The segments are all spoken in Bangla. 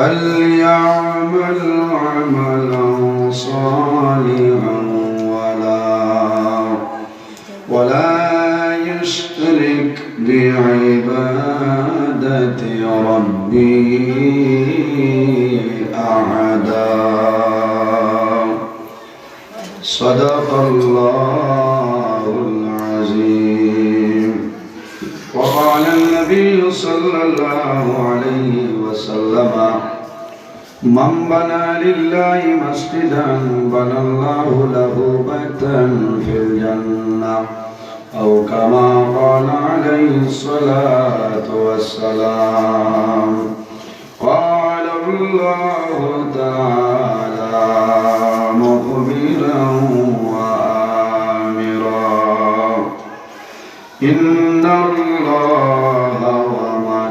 فليعمل عملا صالحا ولا ولا يشرك بعبادة ربه أحدا صدق الله العظيم وقال النبي صلى الله عليه وسلم من بنى لله مسجدا بنى الله له بيتا في الجنة. أو كما قال عليه الصلاة والسلام. قال الله تعالى مخبرا وآمرا. إن الله وملائكته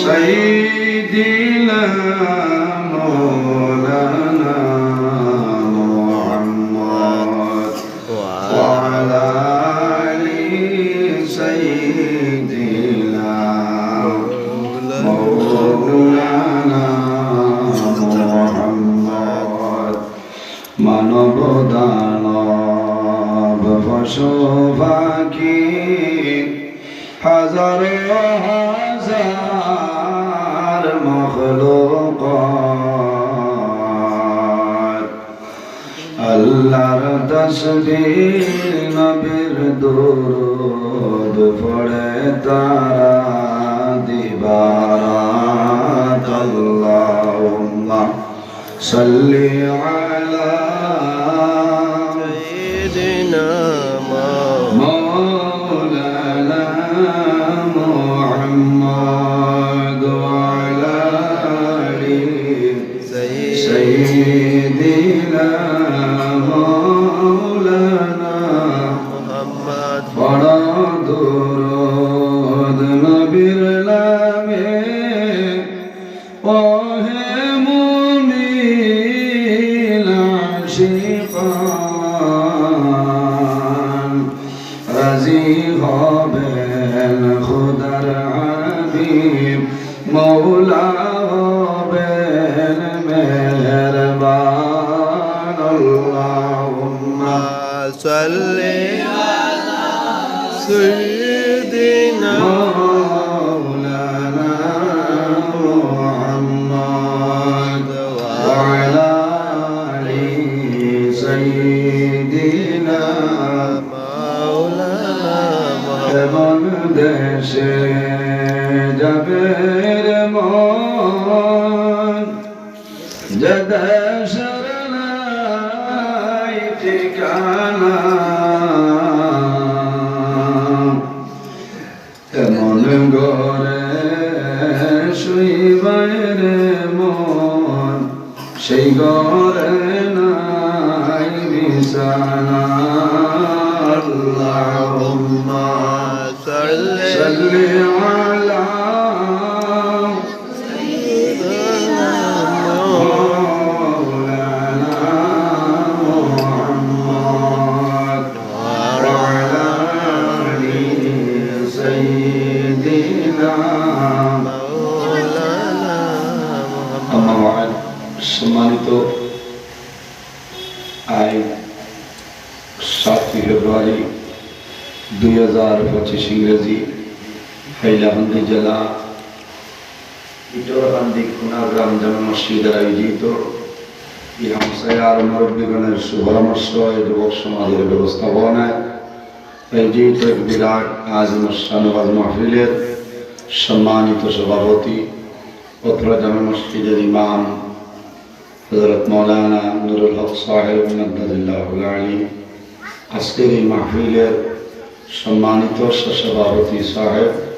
سيدنا سيدنا مولانا محمد وعلى آل سيدنا مولانا محمد মানব দানব পশু পাখি হাজার হাজার আল্লাহর তসবিহ নবীর দুরুদ পড়ে তারা দিবারাত আল্লাহুম্মা সাল্লি পড়া দুরদ নবীর নামে, ওহে মুমিন আশিকান। রাজি হবেন খোদার হাবিব, মৌলা হবেন মেহরবান। আল্লাহুম্মা সাল্লি আলা سيدنا مولانا محمد وعلى آل سيدنا مولانا محمد এমন দেশে যাবে রে মন যে দেশের নাই ঠিকানা শুইবার মন সেই ঘরে নাই বিছানা। আল্লাহুম্মা সাল্লি আলা দুই হাজার পঁচিশ ইংরেজি, হাইলাকান্দি জেলা ইটোরকান্দি খুনাগ্রাম জামা মসজিদের আয়োজিত এই হামসায়ার মুরব্বীগণের সুপরামর্শ যুবক সমাজের ব্যবস্থাপনায় আয়োজিত এক বিরাট আজ অনুষ্ঠানবাজ মাহফিলের সম্মানিত সভাপতি, পত্র জামে মসজিদের ইমাম হজরত মৌলানা নুরুল হক সাহেব আজকের এই মাহফিলের सम्मानित और साहेब।